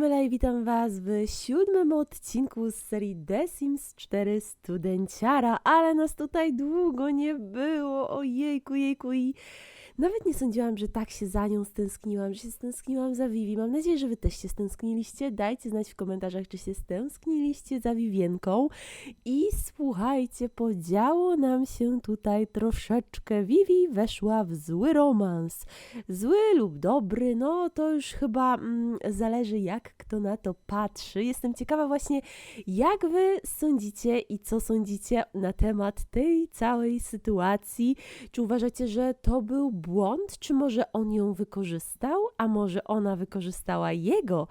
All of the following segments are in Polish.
Karmela i witam Was w siódmym odcinku z serii The Sims 4 Studenciara, ale nas tutaj długo nie było, ojejku, jejku i nawet nie sądziłam, że tak się za nią stęskniłam, że się stęskniłam za Vivi. Mam nadzieję, że Wy też się stęskniliście. Dajcie znać w komentarzach, czy się stęskniliście za Vivienką. I słuchajcie, podziało nam się tutaj troszeczkę. Vivi weszła w zły romans. Zły lub dobry, no to już chyba mm, zależy, jak kto na to patrzy. Jestem ciekawa właśnie, jak Wy sądzicie i co sądzicie na temat tej całej sytuacji. Czy uważacie, że to był błąd, czy może on ją wykorzystał, a może ona wykorzystała jego?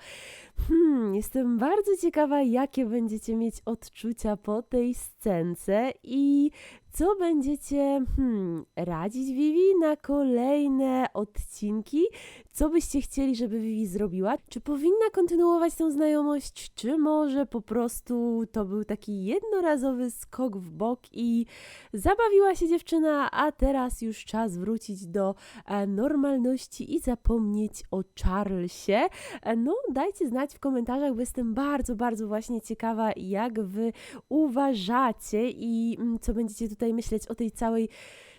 Hmm, jestem bardzo ciekawa, jakie będziecie mieć odczucia po tej scence i co będziecie hmm, radzić Vivi na kolejne odcinki? Co byście chcieli, żeby Vivi zrobiła? Czy powinna kontynuować tą znajomość, czy może po prostu to był taki jednorazowy skok w bok i zabawiła się dziewczyna, a teraz już czas wrócić do e, normalności i zapomnieć o Charlesie? E, no, dajcie znać w komentarzach, bo jestem bardzo, bardzo właśnie ciekawa, jak wy uważacie i mm, co będziecie tutaj myśleć o tej całej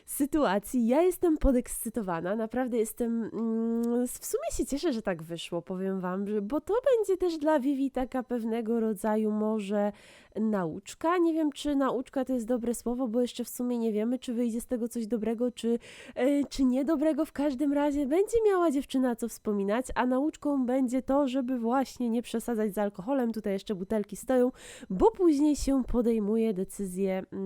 sytuacji. Ja jestem podekscytowana, naprawdę jestem. Mm, w sumie się cieszę, że tak wyszło, powiem Wam, bo to będzie też dla Vivi taka pewnego rodzaju może nauczka. Nie wiem, czy nauczka to jest dobre słowo, bo jeszcze w sumie nie wiemy, czy wyjdzie z tego coś dobrego, czy, yy, czy niedobrego. W każdym razie będzie miała dziewczyna co wspominać, a nauczką będzie to, żeby właśnie nie przesadzać z alkoholem. Tutaj jeszcze butelki stoją, bo później się podejmuje decyzje yy,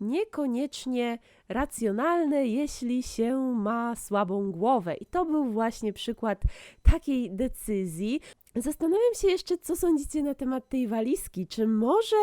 niekoniecznie racjonalne, jeśli się ma słabą głowę. I to był właśnie przykład takiej decyzji. Zastanawiam się jeszcze, co sądzicie na temat tej walizki. Czy może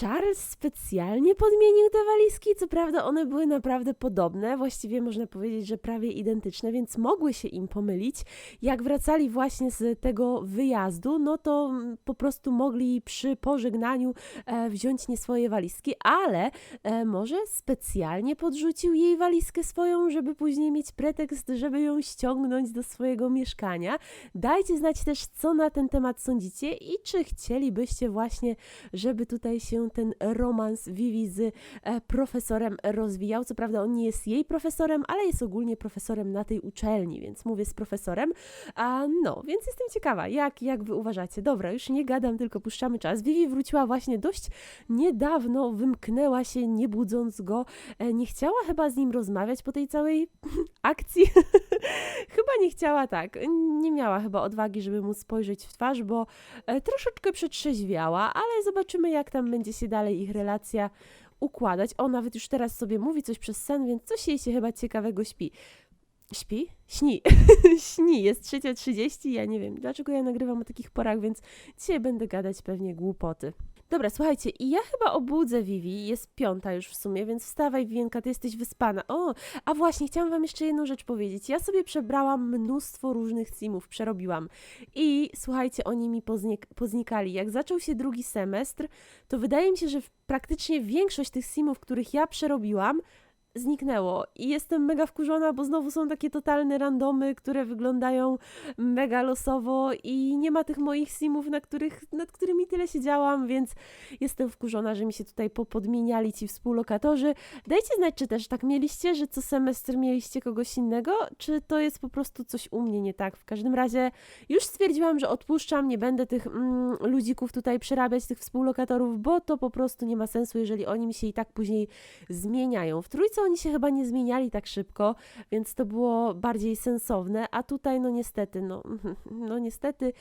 Charles specjalnie podmienił te walizki. Co prawda, one były naprawdę podobne, właściwie można powiedzieć, że prawie identyczne, więc mogły się im pomylić. Jak wracali właśnie z tego wyjazdu, no to po prostu mogli przy pożegnaniu e, wziąć nie swoje walizki, ale e, może specjalnie podrzucił jej walizkę swoją, żeby później mieć pretekst, żeby ją ściągnąć do swojego mieszkania. Dajcie znać też, co na ten temat sądzicie i czy chcielibyście właśnie, żeby tutaj się ten romans Vivi z e, profesorem rozwijał. Co prawda on nie jest jej profesorem, ale jest ogólnie profesorem na tej uczelni, więc mówię z profesorem. A no, więc jestem ciekawa, jak, jak wy uważacie. Dobra, już nie gadam, tylko puszczamy czas. Vivi wróciła właśnie dość niedawno, wymknęła się, nie budząc go. E, nie chciała chyba z nim rozmawiać po tej całej akcji. chyba nie chciała tak. Nie miała chyba odwagi, żeby mu spojrzeć w twarz, bo e, troszeczkę przetrzeźwiała, ale zobaczymy, jak tam będzie się dalej ich relacja układać. O, nawet już teraz sobie mówi coś przez sen, więc coś jej się chyba ciekawego śpi. Śpi? Śni. Śni. Jest 3.30, ja nie wiem, dlaczego ja nagrywam o takich porach, więc dzisiaj będę gadać pewnie głupoty. Dobra, słuchajcie, i ja chyba obudzę Vivi, jest piąta już w sumie, więc wstawaj, Wienka, ty jesteś wyspana. O, a właśnie, chciałam wam jeszcze jedną rzecz powiedzieć. Ja sobie przebrałam mnóstwo różnych simów, przerobiłam. I słuchajcie, oni mi poznik poznikali. Jak zaczął się drugi semestr, to wydaje mi się, że praktycznie większość tych simów, których ja przerobiłam, zniknęło i jestem mega wkurzona, bo znowu są takie totalne randomy, które wyglądają mega losowo i nie ma tych moich simów, na których, nad którymi tyle siedziałam, więc jestem wkurzona, że mi się tutaj popodmieniali ci współlokatorzy. Dajcie znać, czy też tak mieliście, że co semestr mieliście kogoś innego, czy to jest po prostu coś u mnie nie tak. W każdym razie już stwierdziłam, że odpuszczam, nie będę tych mm, ludzików tutaj przerabiać, tych współlokatorów, bo to po prostu nie ma sensu, jeżeli oni mi się i tak później zmieniają. W trójce oni się chyba nie zmieniali tak szybko, więc to było bardziej sensowne, a tutaj no niestety, no, no niestety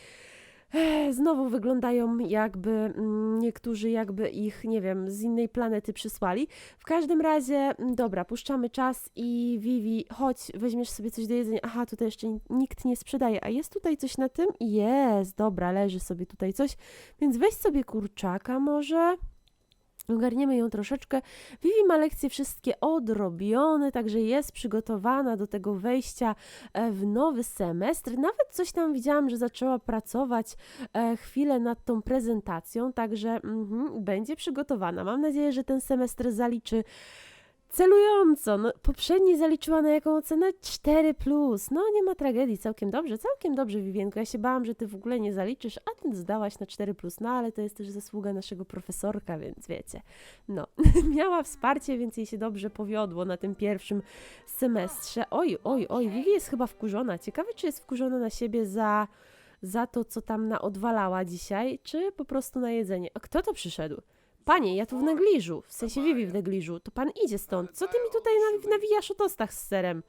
znowu wyglądają jakby mm, niektórzy jakby ich, nie wiem, z innej planety przysłali. W każdym razie, mm, dobra, puszczamy czas i Vivi, chodź, weźmiesz sobie coś do jedzenia. Aha, tutaj jeszcze nikt nie sprzedaje, a jest tutaj coś na tym? Jest, dobra, leży sobie tutaj coś, więc weź sobie kurczaka może. Ogarniemy ją troszeczkę. Vivi ma lekcje wszystkie odrobione, także jest przygotowana do tego wejścia e, w nowy semestr. Nawet coś tam widziałam, że zaczęła pracować e, chwilę nad tą prezentacją, także mm, będzie przygotowana. Mam nadzieję, że ten semestr zaliczy Celująco, no poprzedni zaliczyła na jaką ocenę? 4 plus. No nie ma tragedii, całkiem dobrze, całkiem dobrze, Wiwienko. Ja się bałam, że ty w ogóle nie zaliczysz, a ty zdałaś na 4 plus. No ale to jest też zasługa naszego profesorka, więc wiecie. No, miała wsparcie, więc jej się dobrze powiodło na tym pierwszym semestrze. Oj, oj, oj, Vivi jest chyba wkurzona. Ciekawe, czy jest wkurzona na siebie za, za to, co tam na odwalała dzisiaj, czy po prostu na jedzenie. A kto to przyszedł? Panie, ja tu w negliżu, w sensie Vivi w negliżu, to pan idzie stąd. Co ty mi tutaj naw- nawijasz o tostach z serem?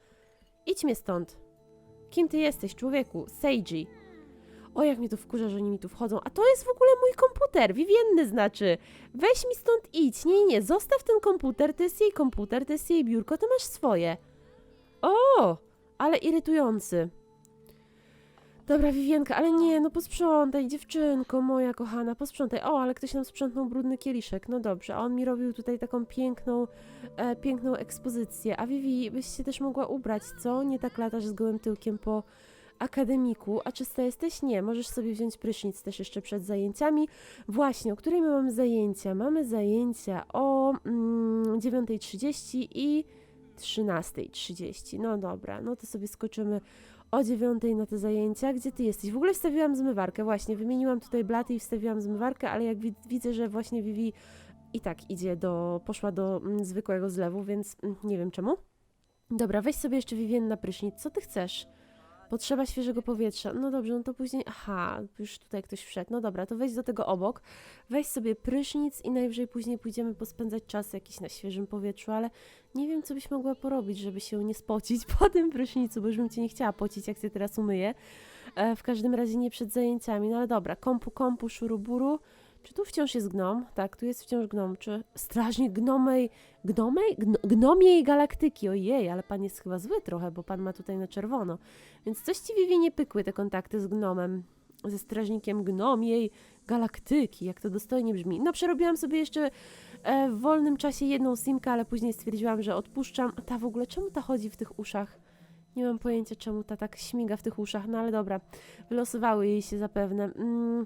Idź mnie stąd. Kim ty jesteś, człowieku? Seiji. O, jak mnie to wkurza, że oni mi tu wchodzą. A to jest w ogóle mój komputer, Vivienny znaczy. Weź mi stąd idź. Nie, nie, zostaw ten komputer, to jest jej komputer, to jest jej biurko, ty masz swoje. O, ale irytujący. Dobra, Wiwienka, ale nie, no posprzątaj, dziewczynko moja kochana, posprzątaj. O, ale ktoś nam sprzątnął brudny kieliszek, no dobrze, a on mi robił tutaj taką piękną, e, piękną ekspozycję. A Vivi, byś się też mogła ubrać, co? Nie tak latasz z gołym tyłkiem po akademiku. A czysta jesteś? Nie, możesz sobie wziąć prysznic też jeszcze przed zajęciami. Właśnie, o której my mamy zajęcia? Mamy zajęcia o mm, 9.30 i 13.30. No dobra, no to sobie skoczymy o dziewiątej na te zajęcia. Gdzie ty jesteś? W ogóle wstawiłam zmywarkę, właśnie. Wymieniłam tutaj blaty i wstawiłam zmywarkę, ale jak wi- widzę, że właśnie Vivi i tak idzie do, poszła do mm, zwykłego zlewu, więc mm, nie wiem czemu. Dobra, weź sobie jeszcze Vivien na prysznic. Co ty chcesz? Potrzeba świeżego powietrza. No dobrze, no to później. Aha, już tutaj ktoś wszedł. No dobra, to weź do tego obok. Weź sobie prysznic i najwyżej później pójdziemy pospędzać czas jakiś na świeżym powietrzu, ale nie wiem, co byś mogła porobić, żeby się nie spocić po tym prysznicu, bo już bym cię nie chciała pocić, jak cię teraz umyję. E, w każdym razie nie przed zajęciami. No ale dobra, kompu, kompu, szuruburu. Czy tu wciąż jest gnom? Tak, tu jest wciąż gnom. Czy strażnik gnomej, gnomej? Gno, gnomiej galaktyki. Ojej, ale pan jest chyba zły trochę, bo pan ma tutaj na czerwono. Więc coś ci Vivi nie pykły te kontakty z gnomem, ze strażnikiem gnomiej galaktyki, jak to dostojnie brzmi. No przerobiłam sobie jeszcze e, w wolnym czasie jedną simkę, ale później stwierdziłam, że odpuszczam. Ta w ogóle, czemu ta chodzi w tych uszach? Nie mam pojęcia, czemu ta tak śmiga w tych uszach, no ale dobra, wylosowały jej się zapewne. Mm.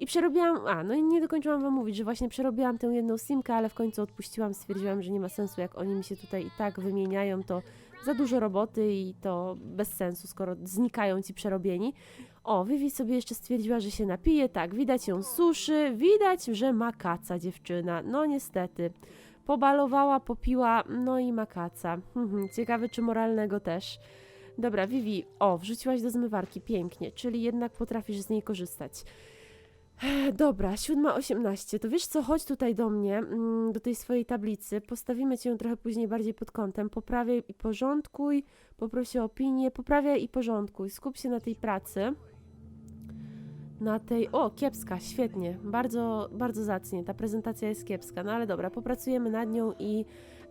I przerobiłam, a no i nie dokończyłam wam mówić, że właśnie przerobiłam tę jedną simkę, ale w końcu odpuściłam, stwierdziłam, że nie ma sensu, jak oni mi się tutaj i tak wymieniają, to za dużo roboty i to bez sensu, skoro znikają ci przerobieni. O, Vivi sobie jeszcze stwierdziła, że się napije, tak, widać ją suszy, widać, że ma kaca dziewczyna, no niestety. Pobalowała, popiła, no i ma kaca. Mhm, Ciekawe, czy moralnego też. Dobra, Vivi, o, wrzuciłaś do zmywarki, pięknie, czyli jednak potrafisz z niej korzystać. Dobra, 7.18. To wiesz co, chodź tutaj do mnie, mm, do tej swojej tablicy. Postawimy cię trochę później bardziej pod kątem. Poprawiaj i porządkuj, poprosi o opinię, poprawiaj i porządkuj. Skup się na tej pracy. Na tej. O, kiepska, świetnie. Bardzo, bardzo zacnie. Ta prezentacja jest kiepska, no ale dobra, popracujemy nad nią i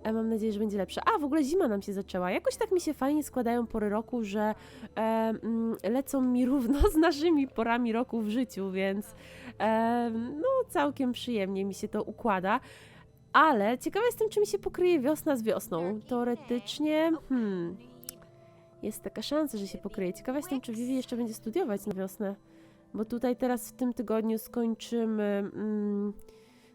e, mam nadzieję, że będzie lepsza. A, w ogóle zima nam się zaczęła. Jakoś tak mi się fajnie składają pory roku, że e, mm, lecą mi równo z naszymi porami roku w życiu, więc e, no całkiem przyjemnie mi się to układa. Ale ciekawa jestem, czy mi się pokryje wiosna z wiosną. Teoretycznie, hmm, jest taka szansa, że się pokryje. Ciekawa jestem, czy Vivi jeszcze będzie studiować na wiosnę. Bo tutaj teraz w tym tygodniu skończymy, mm,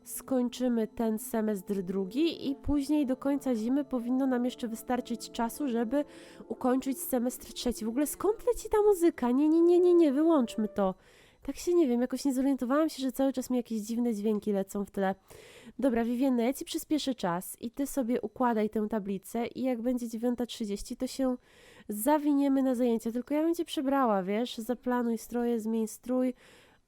skończymy ten semestr drugi i później do końca zimy powinno nam jeszcze wystarczyć czasu, żeby ukończyć semestr trzeci. W ogóle skąd leci ta muzyka? Nie, nie, nie, nie, nie, wyłączmy to. Tak się nie wiem, jakoś nie zorientowałam się, że cały czas mi jakieś dziwne dźwięki lecą w tle. Dobra, Vivienne, ja ci przyspieszę czas i ty sobie układaj tę tablicę i jak będzie 9.30, to się zawiniemy na zajęcia. Tylko ja bym cię przebrała, wiesz? Zaplanuj stroje, zmień strój.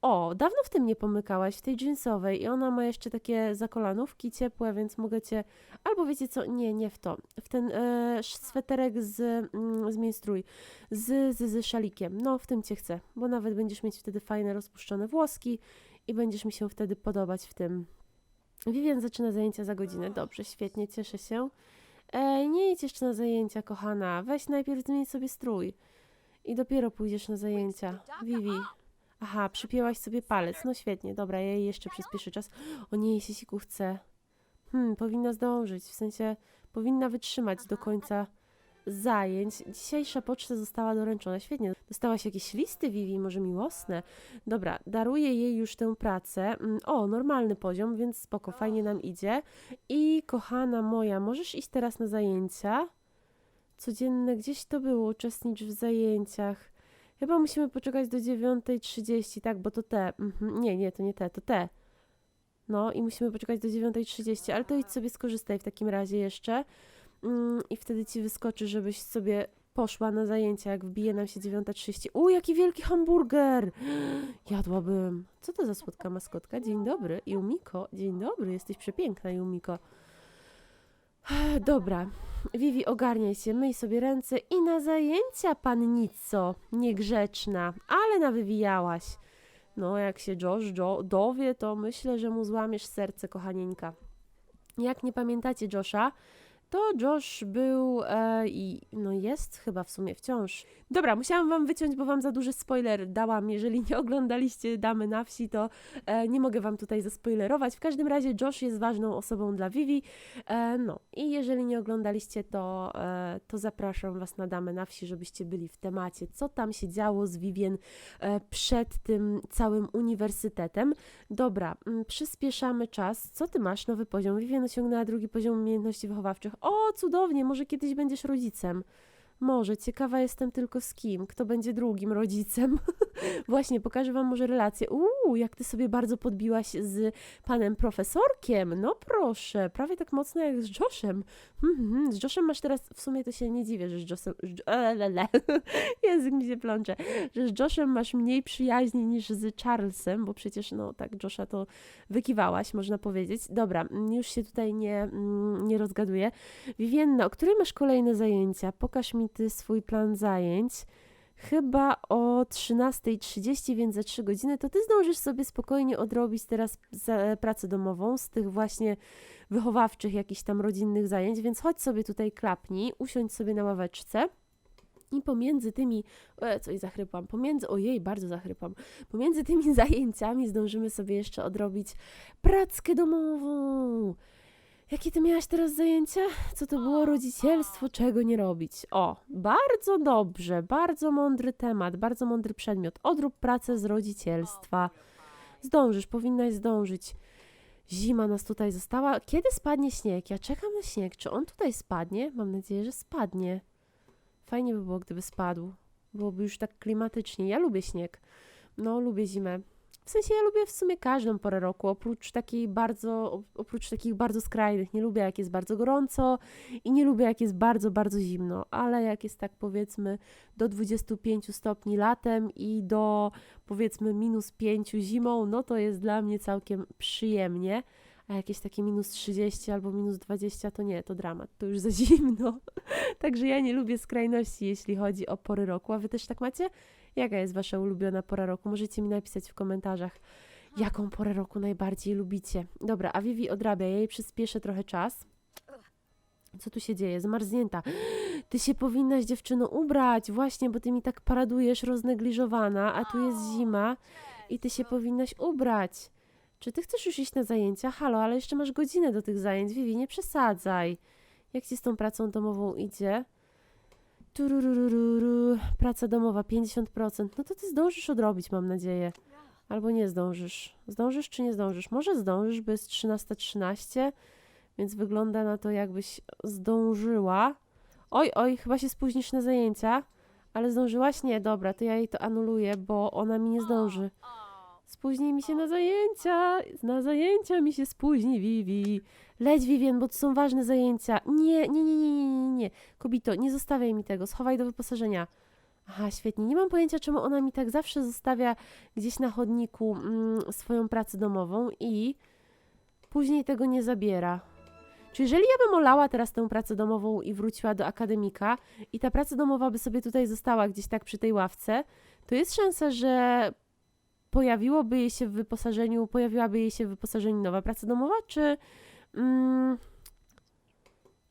O, dawno w tym nie pomykałaś, w tej jeansowej i ona ma jeszcze takie zakolanówki ciepłe, więc mogę cię... Albo wiecie co, nie, nie w to. W ten e, sweterek z, mm, zmień strój, z, z, z szalikiem. No, w tym cię chcę, bo nawet będziesz mieć wtedy fajne, rozpuszczone włoski i będziesz mi się wtedy podobać w tym. Vivian zaczyna zajęcia za godzinę. Dobrze, świetnie, cieszę się. Ej, nie idź jeszcze na zajęcia, kochana. Weź najpierw zmień sobie strój. I dopiero pójdziesz na zajęcia. Vivi. Aha, przypięłaś sobie palec. No świetnie, dobra, ja jej jeszcze przyspieszę czas. O nie, jej się siku chce. Hmm, powinna zdążyć, w sensie powinna wytrzymać do końca zajęć. Dzisiejsza poczta została doręczona. Świetnie. Dostałaś jakieś listy, Vivi, może miłosne? Dobra, daruję jej już tę pracę. Mm, O, normalny poziom, więc spoko, fajnie nam idzie. I kochana moja, możesz iść teraz na zajęcia? Codzienne, gdzieś to było, uczestnicz w zajęciach. Chyba musimy poczekać do 9.30, tak, bo to te. Mhm. Nie, nie, to nie te, to te. No i musimy poczekać do 9.30, ale to idź sobie skorzystaj w takim razie jeszcze. Mm, I wtedy ci wyskoczy, żebyś sobie poszła na zajęcia, jak wbije nam się 9.30. U, jaki wielki hamburger! Jadłabym. Co to za słodka maskotka? Dzień dobry, Yumiko. Dzień dobry, jesteś przepiękna, Yumiko. Dobra, Vivi, ogarniaj się, myj sobie ręce i na zajęcia, pannico. Niegrzeczna, ale nawywijałaś. No, jak się Josh jo dowie, to myślę, że mu złamiesz serce, kochanieńka. Jak nie pamiętacie Josha, to Josh był e, i no jest chyba w sumie wciąż. Dobra, musiałam wam wyciąć, bo wam za duży spoiler dałam. Jeżeli nie oglądaliście Damy na wsi, to e, nie mogę wam tutaj zaspoilerować. W każdym razie Josh jest ważną osobą dla Vivi. E, no i jeżeli nie oglądaliście, to, e, to zapraszam was na Damę na wsi, żebyście byli w temacie, co tam się działo z Vivien e, przed tym całym uniwersytetem. Dobra, mm, przyspieszamy czas. Co ty masz? Nowy poziom. Vivien osiągnęła drugi poziom umiejętności wychowawczych. O, cudownie, może kiedyś będziesz rodzicem. Może, ciekawa jestem tylko z kim, kto będzie drugim rodzicem. Właśnie, pokażę wam może relację. Uuu, jak ty sobie bardzo podbiłaś z panem profesorkiem. No proszę, prawie tak mocno jak z Joshem. Mhm, z Joshem masz teraz, w sumie to się nie dziwię, że z Joshem, elelele. język mi się plącze, że z Joshem masz mniej przyjaźni niż z Charlesem, bo przecież, no tak, Josha to wykiwałaś, można powiedzieć. Dobra, mm, już się tutaj nie, mm, nie rozgaduję. Wiwienna, o której masz kolejne zajęcia? Pokaż mi ty swój plan zajęć. Chyba o 13.30, więc za 3 godziny, to ty zdążysz sobie spokojnie odrobić teraz pracę domową z tych właśnie wychowawczych, jakichś tam rodzinnych zajęć, więc chodź sobie tutaj klapnij, usiądź sobie na ławeczce. I pomiędzy tymi, e, coś zachrypłam, pomiędzy, ojej, bardzo zachrypłam, pomiędzy tymi zajęciami zdążymy sobie jeszcze odrobić prackę domową. Jakie ty miałaś teraz zajęcia? Co to było? Rodzicielstwo, czego nie robić? O, bardzo dobrze, bardzo mądry temat, bardzo mądry przedmiot. Odrób pracę z rodzicielstwa. Zdążysz, powinnaś zdążyć. Zima nas tutaj została. Kiedy spadnie śnieg? Ja czekam na śnieg. Czy on tutaj spadnie? Mam nadzieję, że spadnie. Fajnie by było, gdyby spadł. Byłoby już tak klimatycznie. Ja lubię śnieg. No, lubię zimę. W sensie ja lubię w sumie każdą porę roku, oprócz takiej bardzo, oprócz takich bardzo skrajnych. Nie lubię jak jest bardzo gorąco i nie lubię jak jest bardzo, bardzo zimno, ale jak jest tak powiedzmy do 25 stopni latem i do powiedzmy minus 5 zimą, no to jest dla mnie całkiem przyjemnie. A jakieś takie minus 30 albo minus 20 to nie, to dramat, to już za zimno. Także ja nie lubię skrajności, jeśli chodzi o pory roku. A wy też tak macie? Jaka jest wasza ulubiona pora roku? Możecie mi napisać w komentarzach, jaką porę roku najbardziej lubicie. Dobra, a Vivi odrabia, ja jej przyspieszę trochę czas. Co tu się dzieje? Zmarznięta. Ty się powinnaś, dziewczyno, ubrać, właśnie, bo ty mi tak paradujesz roznegliżowana, a tu jest zima i ty się powinnaś ubrać. Czy ty chcesz już iść na zajęcia? Halo, ale jeszcze masz godzinę do tych zajęć. Vivi, nie przesadzaj. Jak ci z tą pracą domową idzie? Tururururu, praca domowa 50%. No to ty zdążysz odrobić, mam nadzieję. Albo nie zdążysz. Zdążysz czy nie zdążysz? Może zdążysz, bo jest 13.13, więc wygląda na to, jakbyś zdążyła. Oj, oj, chyba się spóźnisz na zajęcia. Ale zdążyłaś? Nie, dobra, to ja jej to anuluję, bo ona mi nie zdąży. Spóźni mi się na zajęcia, na zajęcia mi się spóźni, Vivi. Leć, Vivien, bo to są ważne zajęcia. Nie, nie, nie, nie, nie, nie. Kobito, nie zostawiaj mi tego, schowaj do wyposażenia. Aha, świetnie. Nie mam pojęcia, czemu ona mi tak zawsze zostawia gdzieś na chodniku mm, swoją pracę domową i później tego nie zabiera. Czy jeżeli ja bym olała teraz tę pracę domową i wróciła do akademika i ta praca domowa by sobie tutaj została gdzieś tak przy tej ławce, to jest szansa, że pojawiłoby jej się w wyposażeniu, pojawiłaby jej się w wyposażeniu nowa praca domowa, czy, mm,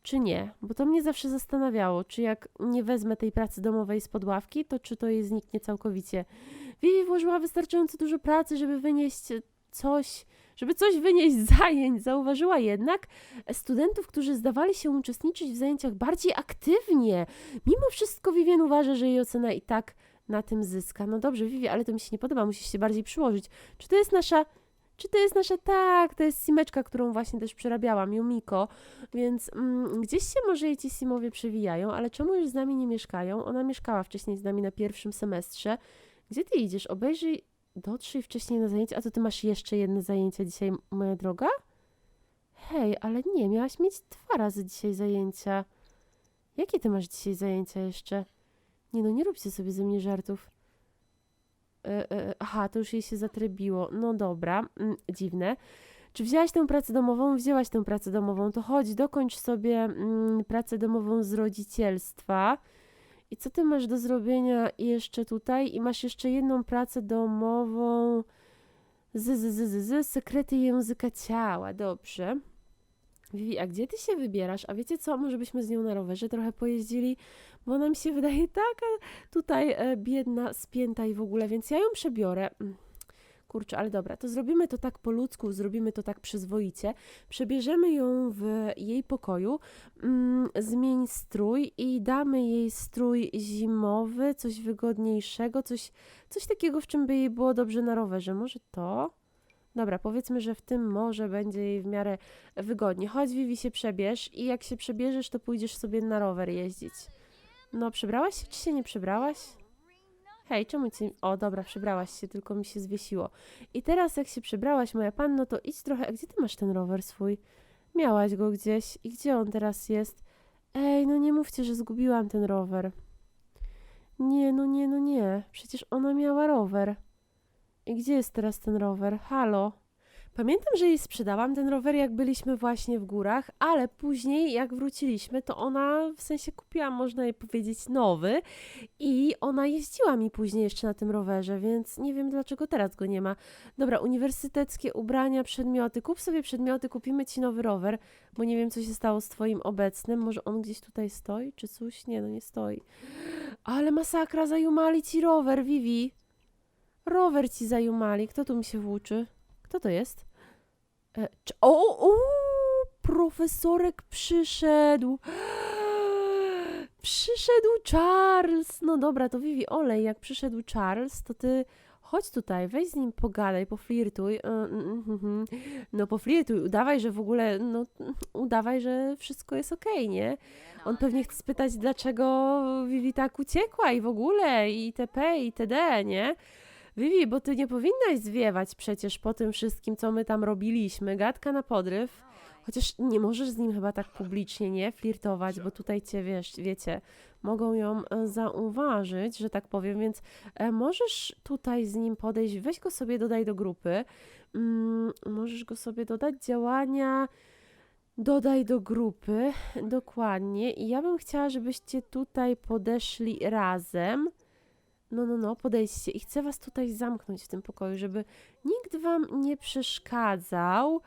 czy nie? Bo to mnie zawsze zastanawiało, czy jak nie wezmę tej pracy domowej spod ławki, to czy to jej zniknie całkowicie. Vivi włożyła wystarczająco dużo pracy, żeby wynieść coś, żeby coś wynieść z zajęć. Zauważyła jednak studentów, którzy zdawali się uczestniczyć w zajęciach bardziej aktywnie. Mimo wszystko Vivien uważa, że jej ocena i tak na tym zyska. No dobrze, Vivi, ale to mi się nie podoba, musisz się bardziej przyłożyć. Czy to jest nasza... Czy to jest nasza... Tak, to jest simeczka, którą właśnie też przerabiałam, Yumiko. Więc mm, gdzieś się może jej ci simowie przewijają, ale czemu już z nami nie mieszkają? Ona mieszkała wcześniej z nami na pierwszym semestrze. Gdzie ty idziesz? Obejrzyj, dotrzyj wcześniej na zajęcia. A to ty masz jeszcze jedne zajęcia dzisiaj, moja droga? Hej, ale nie, miałaś mieć dwa razy dzisiaj zajęcia. Jakie ty masz dzisiaj zajęcia jeszcze? Nie no, nie róbcie sobie ze mnie żartów. E, e, aha, to już jej się zatrybiło. No dobra, mm, dziwne. Czy wzięłaś tę pracę domową? Wzięłaś tę pracę domową. To chodź, dokończ sobie mm, pracę domową z rodzicielstwa. I co ty masz do zrobienia jeszcze tutaj? I masz jeszcze jedną pracę domową z, z, z, z, sekrety języka ciała. Dobrze. Vivi, a gdzie ty się wybierasz? A wiecie co? Może byśmy z nią na rowerze trochę pojeździli? Bo ona mi się wydaje taka tutaj e, biedna, spięta i w ogóle, więc ja ją przebiorę. Mm, Kurczę, ale dobra, to zrobimy to tak po ludzku, zrobimy to tak przyzwoicie. Przebierzemy ją w jej pokoju, mm, zmień strój i damy jej strój zimowy, coś wygodniejszego, coś, coś takiego, w czym by jej było dobrze na rowerze. Może to? Dobra, powiedzmy, że w tym może będzie jej w miarę wygodnie. Chodź, Vivi, się przebierz i jak się przebierzesz, to pójdziesz sobie na rower jeździć. No, przebrałaś się, czy się nie przebrałaś? Hej, czemu ci... O, dobra, przebrałaś się, tylko mi się zwiesiło. I teraz jak się przebrałaś, moja panno, to idź trochę... A gdzie ty masz ten rower swój? Miałaś go gdzieś. I gdzie on teraz jest? Ej, no nie mówcie, że zgubiłam ten rower. Nie, no nie, no nie. Przecież ona miała rower. I gdzie jest teraz ten rower? Halo? Pamiętam, że jej sprzedałam ten rower, jak byliśmy właśnie w górach, ale później, jak wróciliśmy, to ona w sensie kupiła, można jej powiedzieć, nowy i ona jeździła mi później jeszcze na tym rowerze, więc nie wiem dlaczego teraz go nie ma. Dobra, uniwersyteckie ubrania, przedmioty. Kup sobie przedmioty, kupimy ci nowy rower, bo nie wiem, co się stało z twoim obecnym. Może on gdzieś tutaj stoi, czy coś? Nie, no nie stoi. Ale masakra, zajumali ci rower, Vivi. Rower ci zajumali. Kto tu mi się włóczy? Kto to jest? E, czy, o, o, profesorek przyszedł. Przyszedł Charles. No dobra, to Vivi, olej, jak przyszedł Charles, to ty chodź tutaj, weź z nim pogadaj, poflirtuj. E, mm, mm, mm. No poflirtuj, udawaj, że w ogóle, no udawaj, że wszystko jest okej, nie? On pewnie chce spytać, dlaczego Vivi tak uciekła i w ogóle, i TP, i TD, nie? Vivi, bo ty nie powinnaś zwiewać przecież po tym wszystkim, co my tam robiliśmy. Gadka na podryw. Chociaż nie możesz z nim chyba tak publicznie, nie? Flirtować, bo tutaj cię, wiesz, wiecie, mogą ją e, zauważyć, że tak powiem, więc e, możesz tutaj z nim podejść, weź go sobie, dodaj do grupy. Mm, możesz go sobie dodać, działania... Dodaj do grupy, dokładnie. I ja bym chciała, żebyście tutaj podeszli razem. No, no, no, podejdźcie i chcę was tutaj zamknąć w tym pokoju, żeby nikt wam nie przeszkadzał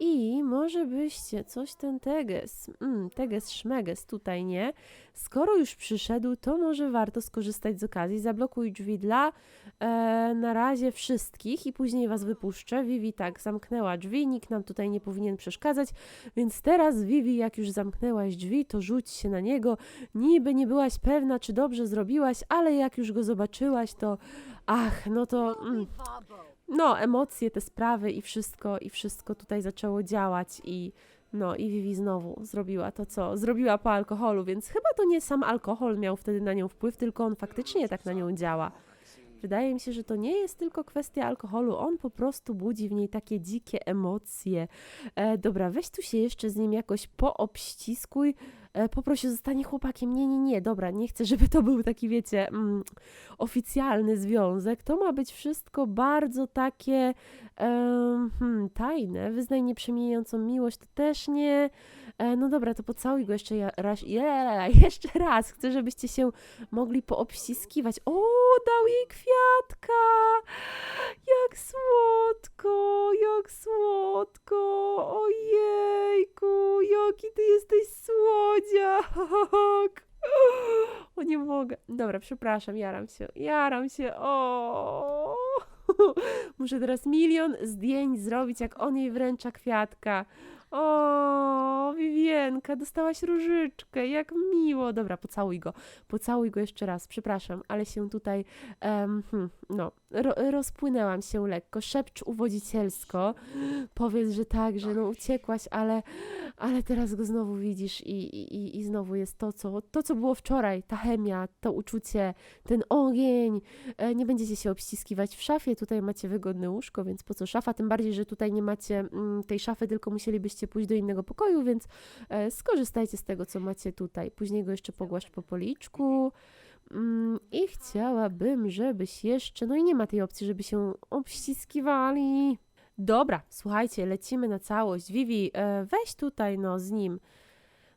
i może byście coś ten teges, mm, teges szmeges tutaj, nie? Skoro już przyszedł, to może warto skorzystać z okazji. Zablokuj drzwi dla e, na razie wszystkich i później was wypuszczę. Vivi tak zamknęła drzwi, nikt nam tutaj nie powinien przeszkadzać, więc teraz Vivi, jak już zamknęłaś drzwi, to rzuć się na niego. Niby nie byłaś pewna, czy dobrze zrobiłaś, ale jak już go zobaczyłaś, to ach, no to... Mm, no, emocje, te sprawy i wszystko, i wszystko tutaj zaczęło działać i no, i Vivi znowu zrobiła to, co zrobiła po alkoholu, więc chyba to nie sam alkohol miał wtedy na nią wpływ, tylko on faktycznie tak na nią działa. Wydaje mi się, że to nie jest tylko kwestia alkoholu, on po prostu budzi w niej takie dzikie emocje. E, dobra, weź tu się jeszcze z nim jakoś poobściskuj, e, poproś o zostanie chłopakiem. Nie, nie, nie, dobra, nie chcę, żeby to był taki, wiecie, mm, oficjalny związek. To ma być wszystko bardzo takie em, hmm, tajne. Wyznaj nieprzemijającą miłość, to też nie. E, no dobra, to pocałuj go jeszcze ja- raz, je, jeszcze raz. Chcę, żebyście się mogli poobściskiwać. O, dał jej kwiatka! Jak słodko, jak słodko! Ojejku, jaki ty jesteś słodziak! O, nie mogę. Dobra, przepraszam, jaram się, jaram się. O. Muszę teraz milion zdjęć zrobić, jak on jej wręcza kwiatka. O, Wiwienka, dostałaś różyczkę, jak miło. Dobra, pocałuj go, pocałuj go jeszcze raz, przepraszam, ale się tutaj, em, hmm, no, ro, rozpłynęłam się lekko, szepcz uwodzicielsko. Powiedz, że tak, że no uciekłaś, ale, ale teraz go znowu widzisz i, i, i znowu jest to co, to, co było wczoraj, ta chemia, to uczucie, ten ogień. E, nie będziecie się obściskiwać w szafie, tutaj macie wygodne łóżko, więc po co szafa, tym bardziej, że tutaj nie macie mm, tej szafy, tylko musielibyście pójść do innego pokoju, więc e, skorzystajcie z tego, co macie tutaj. Później go jeszcze pogłaszcz po policzku. Mm, I chciałabym, żebyś jeszcze, no i nie ma tej opcji, żeby się obściskiwali. Dobra, słuchajcie, lecimy na całość. Vivi, e, weź tutaj, no, z nim.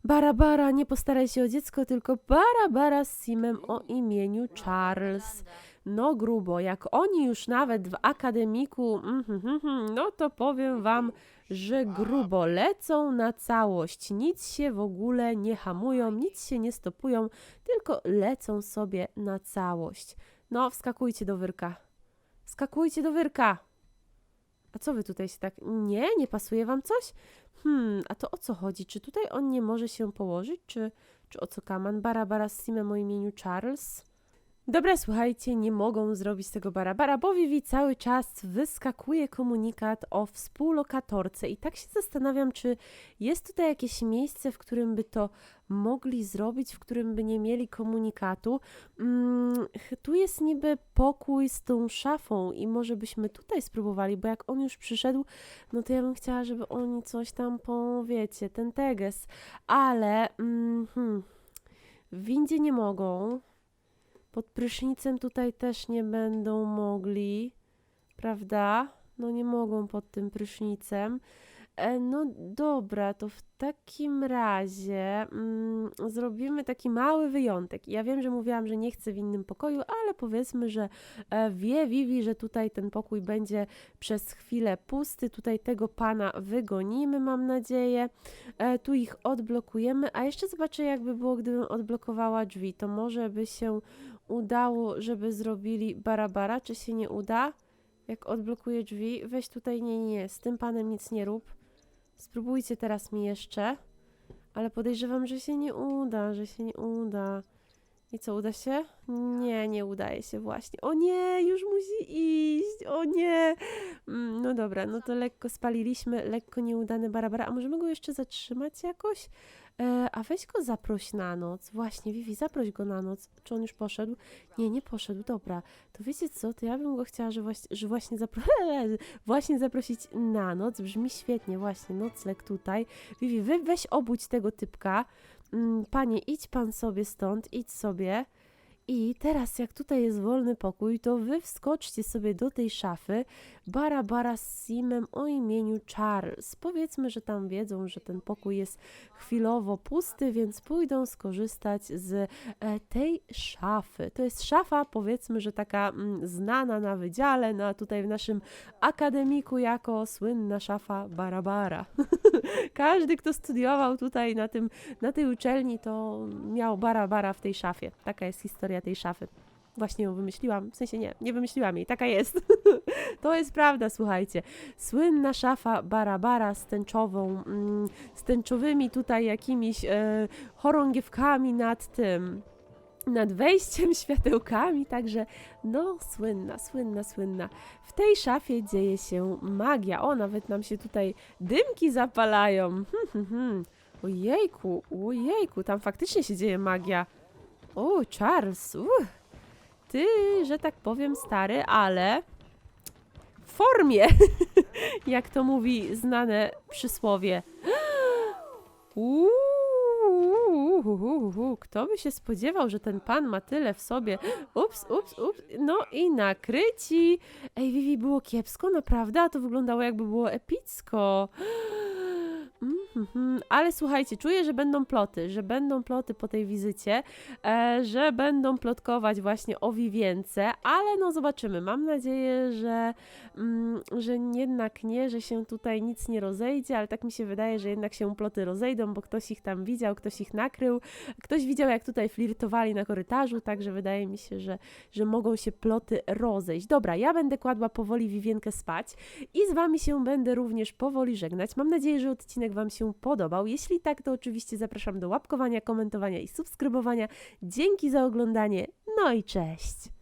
Bara, bara, nie postaraj się o dziecko, tylko bara, bara z Simem o imieniu Charles. No grubo, jak oni już nawet w akademiku, mhm, mhm, no to powiem wam, że grubo lecą na całość. Nic się w ogóle nie hamują, nic się nie stopują, tylko lecą sobie na całość. No, wskakujcie do wyrka. Wskakujcie do wyrka. A co wy tutaj się tak... Nie? Nie pasuje wam coś? Hmm, a to o co chodzi? Czy tutaj on nie może się położyć? Czy, czy o co kaman? Barabara z Simem o imieniu Charles? Dobra, słuchajcie, nie mogą zrobić tego barabara, bo Vivi cały czas wyskakuje komunikat o współlokatorce i tak się zastanawiam, czy jest tutaj jakieś miejsce, w którym by to mogli zrobić, w którym by nie mieli komunikatu. Mm, tu jest niby pokój z tą szafą i może byśmy tutaj spróbowali, bo jak on już przyszedł, no to ja bym chciała, żeby oni coś tam powiecie, ten teges, ale mm, hmm, w windzie nie mogą. Pod prysznicem tutaj też nie będą mogli, prawda? No nie mogą pod tym prysznicem. E, no dobra, to w takim razie mm, zrobimy taki mały wyjątek. Ja wiem, że mówiłam, że nie chcę w innym pokoju, ale powiedzmy, że e, wie Vivi, że tutaj ten pokój będzie przez chwilę pusty. Tutaj tego pana wygonimy, mam nadzieję. E, tu ich odblokujemy, a jeszcze zobaczę, jakby było, gdybym odblokowała drzwi. To może by się udało, żeby zrobili barabara, czy się nie uda? Jak odblokuję drzwi, weź tutaj, nie, nie, z tym panem nic nie rób. Spróbujcie teraz mi jeszcze, ale podejrzewam, że się nie uda, że się nie uda. I co, uda się? Nie, nie udaje się właśnie. O nie, już musi iść, o nie. Mm, No dobra, no to lekko spaliliśmy, lekko nieudany barabara. A możemy go jeszcze zatrzymać jakoś? E, a weź go zaproś na noc. Właśnie, Vivi, zaproś go na noc. Czy on już poszedł? Nie, nie poszedł, dobra. To wiecie co, to ja bym go chciała, że właśnie, że właśnie, zapro... właśnie zaprosić na noc. Brzmi świetnie, właśnie, nocleg tutaj. Vivi, weź obudź tego typka. Mm, Panie, idź pan sobie stąd, idź sobie. I teraz, jak tutaj jest wolny pokój, to wy wskoczcie sobie do tej szafy Bara Bara z Simem o imieniu Charles. Powiedzmy, że tam wiedzą, że ten pokój jest chwilowo pusty, więc pójdą skorzystać z e, tej szafy. To jest szafa, powiedzmy, że taka mm, znana na wydziale, na tutaj w naszym akademiku jako słynna szafa Barabara. Każdy, kto studiował tutaj na, tym, na tej uczelni, to miał Barabara w tej szafie. Taka jest historia tej szafy. Właśnie ją wymyśliłam, w sensie nie, nie wymyśliłam jej, taka jest. to jest prawda, słuchajcie. Słynna szafa Barabara z tęczową, mm, z tęczowymi tutaj jakimiś e, chorągiewkami nad tym, nad wejściem, światełkami, także no słynna, słynna, słynna. W tej szafie dzieje się magia. O, nawet nam się tutaj dymki zapalają. Hmm, hmm. Ojejku, ojejku, tam faktycznie się dzieje magia. O, Charles, uch. ty, że tak powiem, stary, ale w formie, jak to mówi znane przysłowie. Kto by się spodziewał, że ten pan ma tyle w sobie? Ups, ups, ups. No i nakryci. Ej, Vivi, było kiepsko, naprawdę? A to wyglądało jakby było epicko. Mhm. Ale słuchajcie, czuję, że będą ploty, że będą ploty po tej wizycie, e, że będą plotkować właśnie o Vivience, ale no zobaczymy. Mam nadzieję, że, mm, że jednak nie, że się tutaj nic nie rozejdzie, ale tak mi się wydaje, że jednak się ploty rozejdą, bo ktoś ich tam widział, ktoś ich nakrył, ktoś widział, jak tutaj flirtowali na korytarzu, także wydaje mi się, że, że mogą się ploty rozejść. Dobra, ja będę kładła powoli Vivienkę spać i z Wami się będę również powoli żegnać. Mam nadzieję, że odcinek Wam się podobał. Jeśli tak, to oczywiście zapraszam do łapkowania, komentowania i subskrybowania. Dzięki za oglądanie, no i cześć!